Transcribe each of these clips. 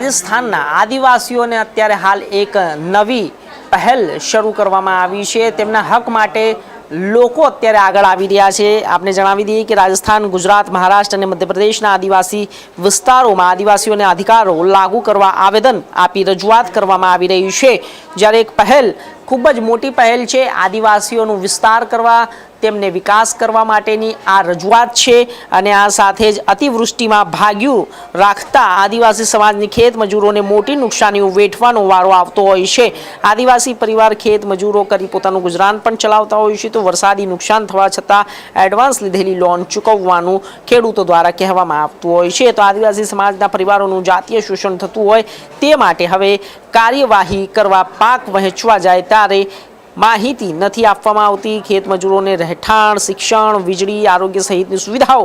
રાજસ્થાનના આદિવાસીઓને અત્યારે હાલ એક નવી પહેલ શરૂ કરવામાં આવી છે. તેમના હક માટે લોકો અત્યારે આગળ આવી રહ્યા છે. આપને જણાવી દઈએ કે રાજસ્થાન, ગુજરાત, મહારાષ્ટ્ર અને મધ્યપ્રદેશના આદિવાસી વિસ્તારોમાં આદિવાસીઓને અધિકારો લાગુ કરવા આવેદન આપી રજૂઆત કરવામાં આવી રહી છે. જ્યારે એક પહેલ ખૂબ જ મોટી પહેલ છે. આદિવાસીઓનું વિસ્તાર કરવા, તેમને વિકાસ કરવા માટેની આ રજૂઆત છે અને આ સાથે જ અતિવૃષ્ટિમાં ભાગ્યું રાખતા આદિવાસી સમાજની ખેત મજૂરોને મોટી નુકસાનીઓ વેઠવાનો વારો આવતો હોય છે. આદિવાસી પરિવાર ખેત મજૂરો કરી પોતાનું ગુજરાન પણ ચલાવતા હોય છે. તો વરસાદી નુકસાન થવા છતાં એડવાન્સ લીધેલી લોન ચૂકવવાનું ખેડૂતો દ્વારા કહેવામાં આવતું હોય છે. તો આદિવાસી સમાજના પરિવારોનું જાતીય શોષણ થતું હોય તે માટે હવે કાર્યવાહી કરવા પાક વહેંચવા જાય ત્યારે માહિતી નથી આપવામાં આવતી. ખેતમજૂરોને રહેઠાણ, શિક્ષણ, વીજળી, આરોગ્ય સહિતની સુવિધાઓ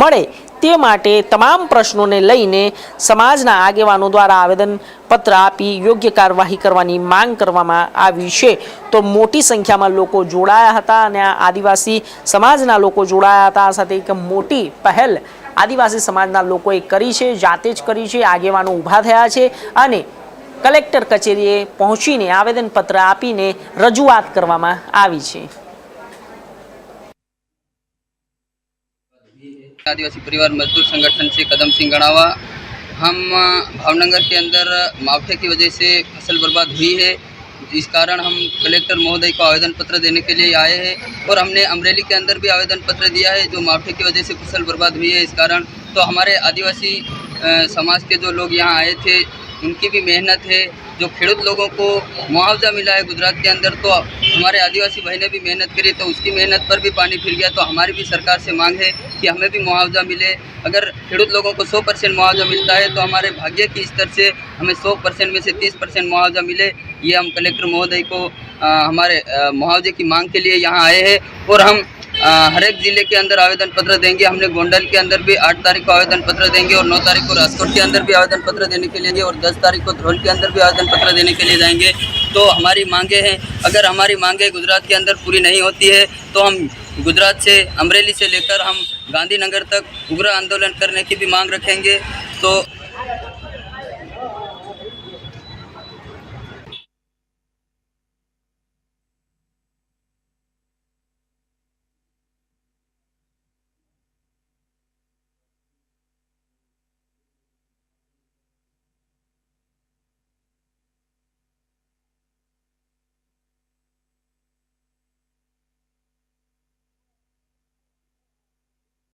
મળે તે માટે તમામ પ્રશ્નોને લઈને સમાજના આગેવાનો દ્વારા આવેદન પત્ર આપી યોગ્ય કાર્યવાહી કરવાની માંગ કરવામાં આવી છે. તો મોટી સંખ્યામાં લોકો જોડાયા હતા અને આ આદિવાસી સમાજના લોકો જોડાયા હતા. સાથે એક મોટી પહેલ આદિવાસી સમાજના લોકોએ કરી છે, જાતે જ કરી છે, આગેવાનો ઊભા થયા છે અને કલેક્ટર કચેરીએ પહોંચીને આવેદનપત્ર આપીને રજૂઆત કરવામાં આવી છે आदिवासी परिवार मजदूर संगठन से कदम सिंह गणावा हम अ, भावनगर के अंदर मावठे की वजह से फसल बर्बाद हुई है इस कारण हम कलेक्टर महोदय को आवेदन पत्र देने के लिए आए हैं और हमने अमरेली के अंदर भी आवेदन पत्र दिया है जो मावठे की वजह से फसल बर्बाद हुई है इस कारण तो हमारे आदिवासी अ, समाज के जो लोग यहाँ आए थे उनकी भी मेहनत है जो खेडूत लोगों को मुआवजा मिला है गुजरात के अंदर तो हमारे आदिवासी बहनें भी मेहनत करी तो उसकी मेहनत पर भी पानी फिर गया तो हमारी भी सरकार से मांग है कि हमें भी मुआवजा मिले। अगर खेडूत लोगों को 100 परसेंट मुआवजा मिलता है तो हमारे भाग्य की स्तर से हमें 100 परसेंट में से 30 परसेंट मुआवजा मिले। ये हम कलेक्टर महोदय को अ, हमारे मुआवजे की मांग के लिए यहाँ आए हैं और हम हर एक ज़िले के अंदर आवेदन पत्र देंगे। हमने गोंडल के अंदर भी आठ तारीख को आवेदन पत्र देंगे और नौ तारीख को राजकोट के अंदर भी आवेदन पत्र देने के लिए और दस तारीख को धरोल के अंदर भी आवेदन पत्र देने के लिए जाएँगे। तो हमारी मांगे हैं। अगर हमारी मांगे गुजरात के अंदर पूरी नहीं होती है तो हम गुजरात से, अमरेली से लेकर हम गांधीनगर तक उग्र आंदोलन करने की भी मांग रखेंगे। तो